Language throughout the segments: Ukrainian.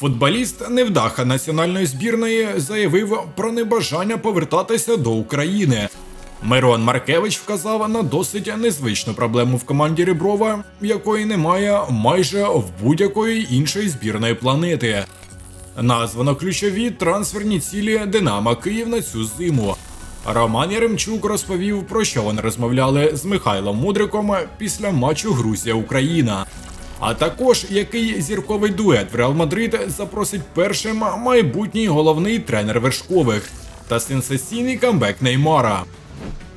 Футболіст невдаха національної збірної заявив про небажання повертатися до України. Мирон Маркевич вказав на досить незвичну проблему в команді Реброва, якої немає майже в будь-якої іншої збірної планети. Названо ключові трансферні цілі Динамо Київ на цю зиму. Роман Яремчук розповів, про що вони розмовляли з Михайлом Мудриком після матчу Грузія-Україна. А також який зірковий дует в Реал Мадрид запросить першим майбутній головний тренер вершкових та сенсаційний камбек Неймара.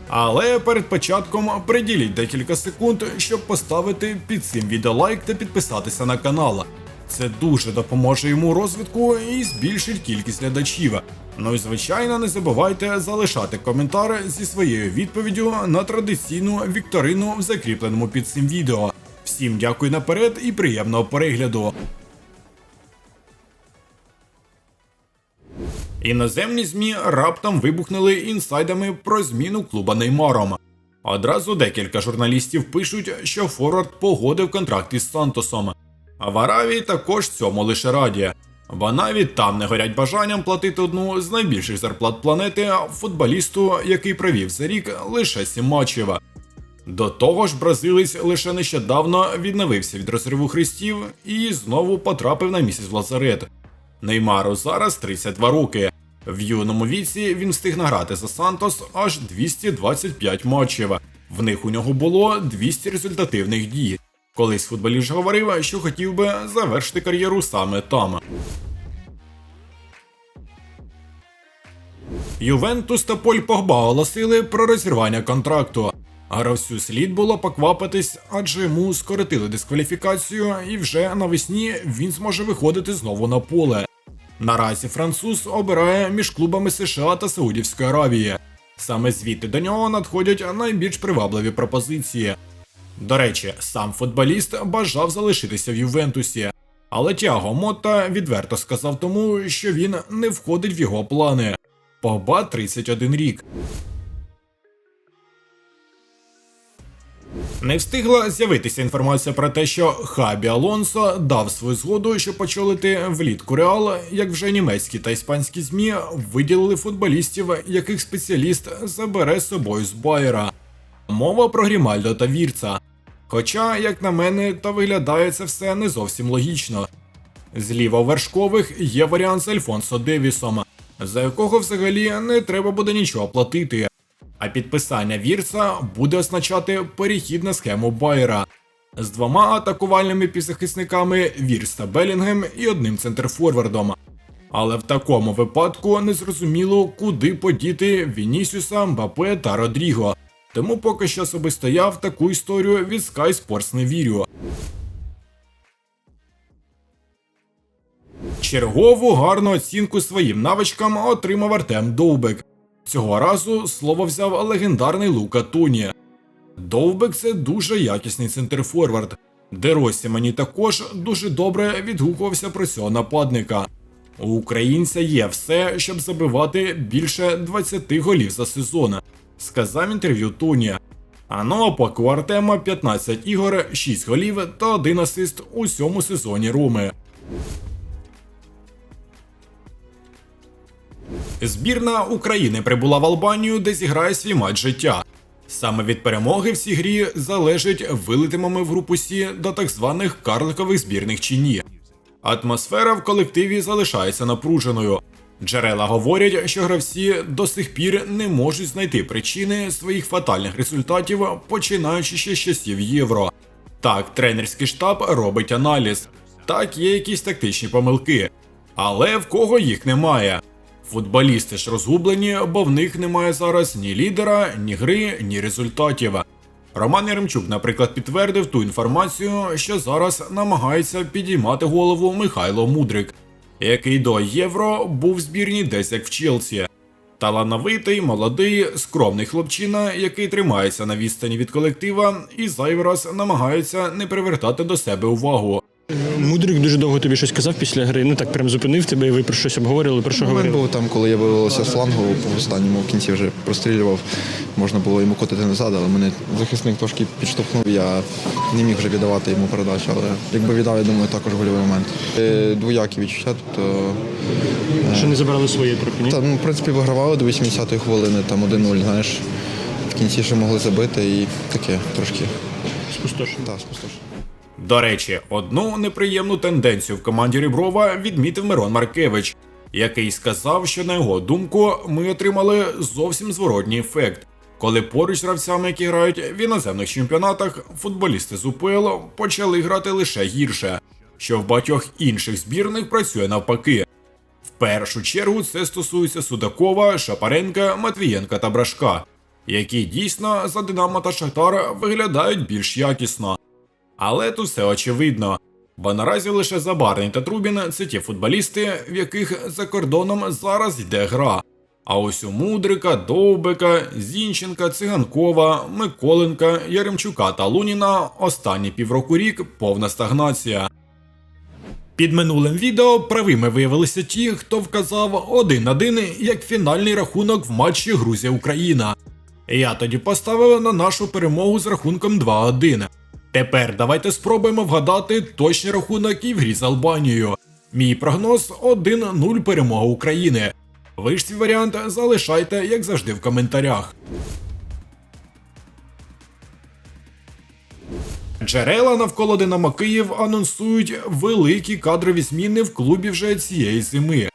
Але перед початком приділіть декілька секунд, щоб поставити під цим відео лайк та підписатися на канал. Це дуже допоможе йому розвитку і збільшить кількість глядачів. Ну і звичайно, не забувайте залишати коментар зі своєю відповіддю на традиційну вікторину в закріпленому під цим відео. Всім дякую наперед і приємного перегляду. Іноземні ЗМІ раптом вибухнули інсайдами про зміну клуба Неймаром. Одразу декілька журналістів пишуть, що Форвард погодив контракт із Сантосом. А в Аравії також цьому лише раді. Бо навіть там не горять бажанням платити одну з найбільших зарплат планети футболісту, який провів за рік лише сім матчів. До того ж, бразилець лише нещодавно відновився від розриву хрестів і знову потрапив на місяць в лазарет. Неймару зараз 32 роки. В юному віці він встиг награти за Сантос аж 225 матчів. В них у нього було 200 результативних дій. Колись футболіст говорив, що хотів би завершити кар'єру саме там. Ювентус та Поль Погба оголосили про розірвання контракту. Гравцю слід було поквапитись, адже йому скоротили дискваліфікацію, і вже навесні він зможе виходити знову на поле. Наразі француз обирає між клубами США та Саудівської Аравії. Саме звідти до нього надходять найбільш привабливі пропозиції. До речі, сам футболіст бажав залишитися в Ювентусі, але Тяго Мотта відверто сказав тому, що він не входить в його плани. Погба 31 рік. Не встигла з'явитися інформація про те, що Хабі Алонсо дав свою згоду, щоб очолити влітку Реал, як вже німецькі та іспанські змі виділили футболістів, яких спеціаліст забере з собою з Байера. Мова про Грімальдо та Вірца. Хоча, як на мене, то виглядає це все не зовсім логічно. Зліва вершкових є варіант з Альфонсо Девісом, за якого взагалі не треба буде нічого платити. А підписання Вірца буде означати перехід на схему Байера з двома атакувальними півзахисниками Вірс та Белінгем і одним центрфорвардом. Але в такому випадку незрозуміло, куди подіти Вінісіуса, Мбапе та Родріго. Тому поки що особисто я в таку історію від Sky Sports не вірю. Чергову гарну оцінку своїм навичкам отримав Артем Довбек. Цього разу слово взяв легендарний Лука Туні. Довбек це дуже якісний центрфорвард. Деросі мені також дуже добре відгукувався про цього нападника. У українця є все, щоб забивати більше 20 голів за сезон, сказав інтерв'ю Туні. А ну поки у Артема 15 ігор, 6 голів та 1 асист у цьому сезоні Роми. Збірна України прибула в Албанію, де зіграє свій матч життя. Саме від перемоги в цій грі залежить, вилетимо в групу Сі до так званих карликових збірних чи ні. Атмосфера в колективі залишається напруженою. Джерела говорять, що гравці до сих пір не можуть знайти причини своїх фатальних результатів, починаючи ще з часів євро. Так, тренерський штаб робить аналіз, так є якісь тактичні помилки, але в кого їх немає. Футболісти ж розгублені, бо в них немає зараз ні лідера, ні гри, ні результатів. Роман Яремчук, наприклад, підтвердив ту інформацію, що зараз намагається підіймати голову Михайло Мудрик, який до євро був в збірні десь як в Челсі. Талановитий, молодий, скромний хлопчина, який тримається на відстані від колектива і зайвий раз намагається не привертати до себе увагу. Мудрик дуже довго тобі щось казав після гри. Ну так прям зупинив тебе, і ви про щось обговорили, про що Момент говорили? був там, коли я вивелося з флангу, по останньому в кінці вже прострілював. Можна було йому котити назад, але мене захисник трошки підштовхнув. Я не міг вже віддавати йому передачу, але якби віддав, я думаю, також гольовий момент. Е, Двоякі відчуття, тобто Що не забрали своє трохи, ні? та, ну, в принципі вигравали до 80-ї хвилини, там 1-0, знаєш. В кінці ще могли забити і таке трошки Спустошено. та, спустошно. До речі, одну неприємну тенденцію в команді Ріброва відмітив Мирон Маркевич, який сказав, що на його думку ми отримали зовсім зворотній ефект. Коли поруч з гравцями, які грають в іноземних чемпіонатах, футболісти з УПЛ почали грати лише гірше, що в багатьох інших збірних працює навпаки. В першу чергу це стосується Судакова, Шапаренка, Матвієнка та Брашка, які дійсно за Динамо та Шахтар виглядають більш якісно. Але тут все очевидно. Бо наразі лише Забарний та Трубін це ті футболісти, в яких за кордоном зараз йде гра. А ось у Мудрика, Довбика, Зінченка, Циганкова, Миколенка, Яремчука та Луніна останні півроку рік повна стагнація. Під минулим відео правими виявилися ті, хто вказав 1-1 як фінальний рахунок в матчі Грузія-Україна. Я тоді поставив на нашу перемогу з рахунком 2-1. Тепер давайте спробуємо вгадати точний рахунок і в грі з Албанією. Мій прогноз 1-0 перемога України. Ви ж свій варіант залишайте, як завжди, в коментарях. Джерела навколо Динамо Київ анонсують великі кадрові зміни в клубі вже цієї зими.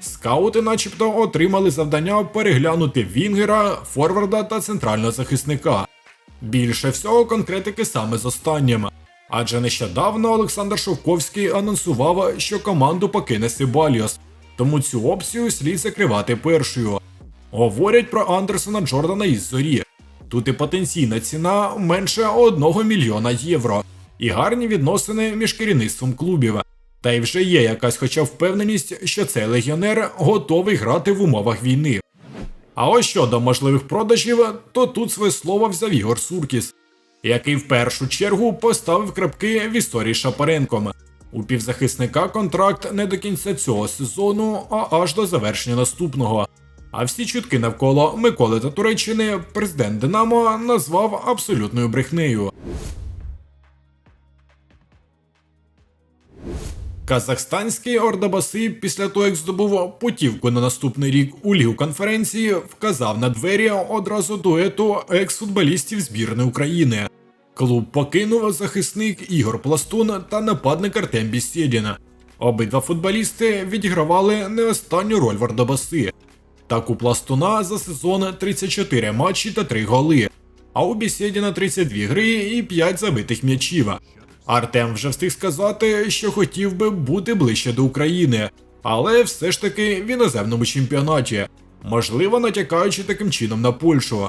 Скаути, начебто, отримали завдання переглянути Вінгера, Форварда та центрального захисника. Більше всього конкретики саме з останнім. Адже нещодавно Олександр Шовковський анонсував, що команду покине Сибаліос, тому цю опцію слід закривати першою. Говорять про Андерсона Джордана із зорі. Тут і потенційна ціна менше 1 мільйона євро, і гарні відносини між керівництвом клубів. Та й вже є якась хоча впевненість, що цей легіонер готовий грати в умовах війни. А ось щодо можливих продажів, то тут своє слово взяв Ігор Суркіс, який в першу чергу поставив крапки в історії Шапаренком. У півзахисника контракт не до кінця цього сезону, а аж до завершення наступного. А всі чутки навколо Миколи та Туреччини президент Динамо назвав абсолютною брехнею. Казахстанський Ордабаси після того, як здобув путівку на наступний рік у лігу конференції, вказав на двері одразу дуету екс-футболістів збірної України. Клуб покинув захисник Ігор Пластун та нападник Артем Бісєдін. Обидва футболісти відігравали не останню роль в Ордабаси. Так у Пластуна за сезон 34 матчі та 3 голи, а у Бісєдіна 32 гри і 5 забитих м'ячів. Артем вже встиг сказати, що хотів би бути ближче до України, але все ж таки в іноземному чемпіонаті, можливо, натякаючи таким чином на Польщу.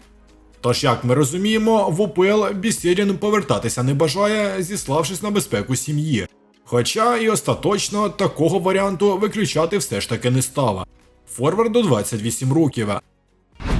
Тож, як ми розуміємо, в УПЛ Бісєдін повертатися не бажає, зіславшись на безпеку сім'ї. Хоча і остаточно такого варіанту виключати все ж таки не стало. Форварду 28 років.